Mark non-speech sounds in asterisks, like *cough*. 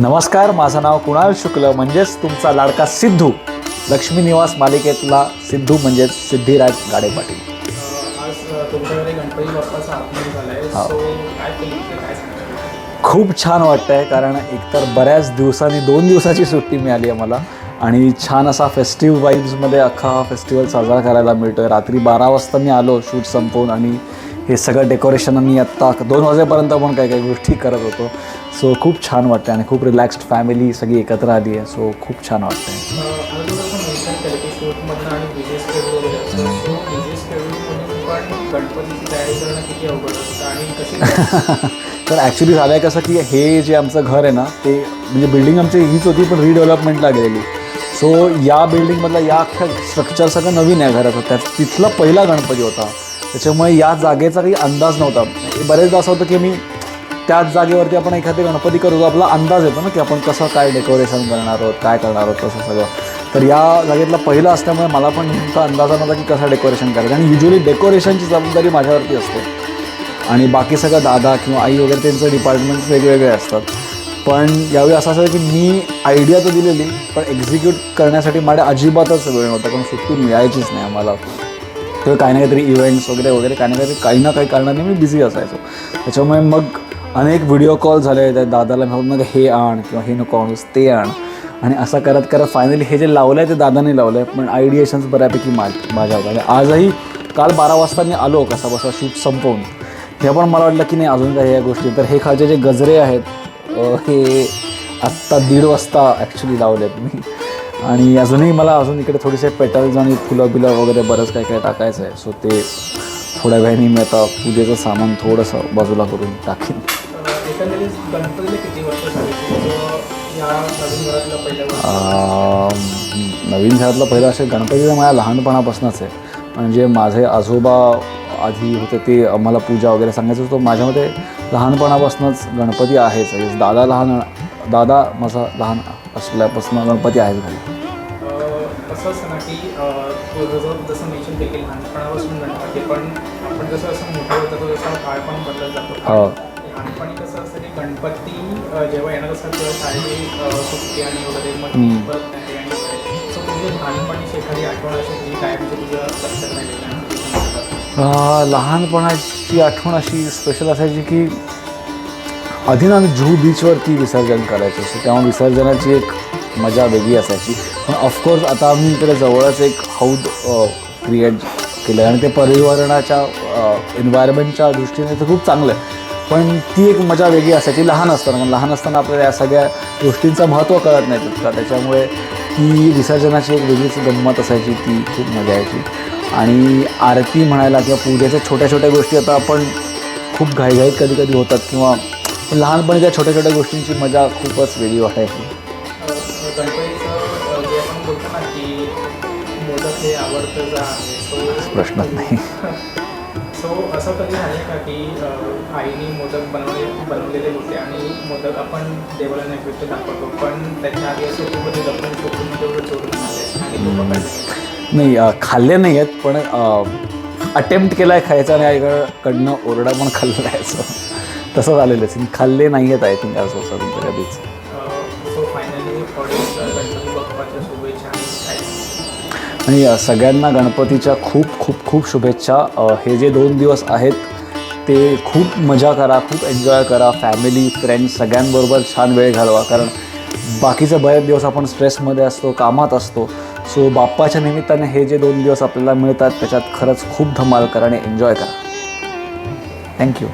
नमस्कार माझं नाव कुणाल शुक्ल म्हणजेच तुमचा लाडका सिद्धू. लक्ष्मी निवास मालिकेतला सिद्धू म्हणजेच सिद्धिराज गाडे पाटील. खूप छान वाटतं आहे कारण एकतर बऱ्याच दिवसांनी दोन दिवसाची सुट्टी मिळाली आहे मला. आणि छान असा फेस्टिव्ह वाईब्समध्ये अख्खा हा फेस्टिवल साजरा करायला मिळतो आहे रात्री बारा वाजता मी आलो शूट संपवून आणि हे सगळं डेकोरेशन मी आत्ता दोन वाजेपर्यंत पण काही काही गोष्टी करत होतो. सो खूप छान वाटतं आणि खूप रिलॅक्स्ड फॅमिली सगळी एकत्र आली आहे. सो खूप छान वाटतं *laughs* तर ॲक्च्युली झालं आहे कसं की हे जे आमचं घर आहे ना ते म्हणजे बिल्डिंग आमची हीच होती पण रिडेव्हलपमेंटला गेलेली. सो या बिल्डिंगमधला या अख्ख्या स्ट्रक्चर सगळं नवीन आहे घराचं. होत्या तिथला पहिला गणपती होता. त्याच्यामुळे या जागेचा काही अंदाज नव्हता. बरेचदा असं होतं की मी त्याच जागेवरती आपण एखादे गणपती करतो आपला अंदाज येतो ना की आपण कसं काय डेकोरेशन करणार आहोत काय करणार आहोत कसं सगळं. तर या जागेतला पहिला असल्यामुळे मला पण नेमका अंदाज नव्हता की कसं डेकोरेशन करायचं. आणि युजली डेकोरेशनची जबाबदारी माझ्यावरती असते. आणि बाकी सगळं दादा किंवा आई वगैरे त्यांचं डिपार्टमेंट्स वेगवेगळे असतात. पण यावेळी असं असेल की मी आयडिया तर दिलेली पण एक्झिक्यूट करण्यासाठी माझ्या अजिबातच वेळ नव्हता. कारण सुट्टी मिळायचीच नाही आम्हाला. किंवा काही ना काहीतरी इव्हेंट्स वगैरे वगैरे काही ना काहीतरी काही ना काही कारणाने मी बिझी असायचो. त्याच्यामुळे मग अनेक व्हिडिओ कॉल झाले. त्या दादाला म्हणून मग हे आण किंवा हे नको आणूस ते आण. आणि असं करत करत फायनली हे जे लावलं आहे ते दादाने लावलं आहे पण आयडिएशन्स बऱ्यापैकी मा माझ्या होत्या आजही काल बारा वाजता मी आलो कसा बसा शूट संपवून. हे पण मला वाटलं की नाही अजून काही या गोष्टी. तर हे खालचे जे गजरे आहेत हे आत्ता दीड वाजता ॲक्च्युली लावले आहेत मी. आणि अजूनही मला अजून इकडे थोडेसे पेटल्स आणि फुलं बिलं वगैरे बरंच काही काही टाकायचं आहे. सो ते थोड्या वेळाने मी आता पूजेचं सामान थोडंसं बाजूला करून टाकेन. नवीन घरातलं पहिलं असे गणपती माझ्या लहानपणापासूनच आहे. म्हणजे माझे आजोबा आधी होते ते आम्हाला पूजा वगैरे सांगायचं होतं माझ्यामध्ये लहानपणापासूनच गणपती आहेच. म्हणजे दादा लहान दादा माझा लहान असल्यापासून गणपती आहेच घरी. असं असतं ना की जसं जसं मेन्शन देखील लहानपणापासून गणपती पण आपण जसं असं मोठं होतं तो जसा काळ पण बदलत जातो. हो. लहानपणी कसं असतं की गणपती जेव्हा येणार असतात तेव्हा शाळेची सुट्टी आणि वगैरे मग हम्म. परत नाही आणि सो तुझी लहानपणीची एखादी आठवण अशी जी काय म्हणजे तुझं लक्षात अं, लहानपणाची आठवण अशी स्पेशल असायची की आधी ना आम्ही जुहू बीचवरती विसर्जन करायचो. सो तेव्हा विसर्जनाची एक मजा वेगळी असायची. पण ऑफकोर्स आता आम्ही इकडे जवळच एक हौद क्रिएट केलं आणि ते पर्यावरणाच्या एन्व्हायरमेंटच्या दृष्टीने तर खूप चांगलं आहे. पण ती एक मजा वेगळी असायची लहान असताना. कारण लहान असताना आपल्याला या सगळ्या गोष्टींचं महत्त्व कळत नाही. तितका त्याच्यामुळे ती विसर्जनाची एक वेगळीच गंमत असायची ती खूप मजा यायची. आणि आरती म्हणायला किंवा पूजेच्या छोट्या छोट्या गोष्टी आता आपण खूप घाईघाईत कधी कधी होतात. किंवा लहानपणी त्या छोट्या छोट्या गोष्टींची मजा खूपच वेगळी वाटायची. आहे सो प्रश्नच नाही. *laughs* सो असं कधी झालं का की आईने मोदक बनवले बनवलेले होते आणि मोदक आपण देवाला नैवेद्य दाखवतो पण त्याच्या आधी असं खूप शोधून तेवढं चोरून आले आणि नाही खाल्ले नाही आहेत पण अटेम्प्ट केला आहे खायचा आणि आईकडनं ओरडा पण खाल्लेला आहे असं. तसं झालेलं आहे. खाल्ले नाही आहेत आय थिंक असं असं कधीच. सो फायनली ऑडियन्सला गणपती बाप्पाच्या शुभेच्छा आणि सगळ्यांना गणपतीच्या खूप खूप खूप शुभेच्छा. हे जे दोन दिवस आहेत ते खूप मजा करा खूप एन्जॉय करा. फॅमिली फ्रेंड्स सगळ्यांबरोबर छान वेळ घालवा. कारण बाकीचे बरेच दिवस आपण स्ट्रेसमध्ये असतो कामात असतो. सो बाप्पाच्या निमित्ताने हे जे दोन दिवस आपल्याला मिळतात त्याच्यात खरंच खूप धमाल करा आणि एन्जॉय करा. थँक्यू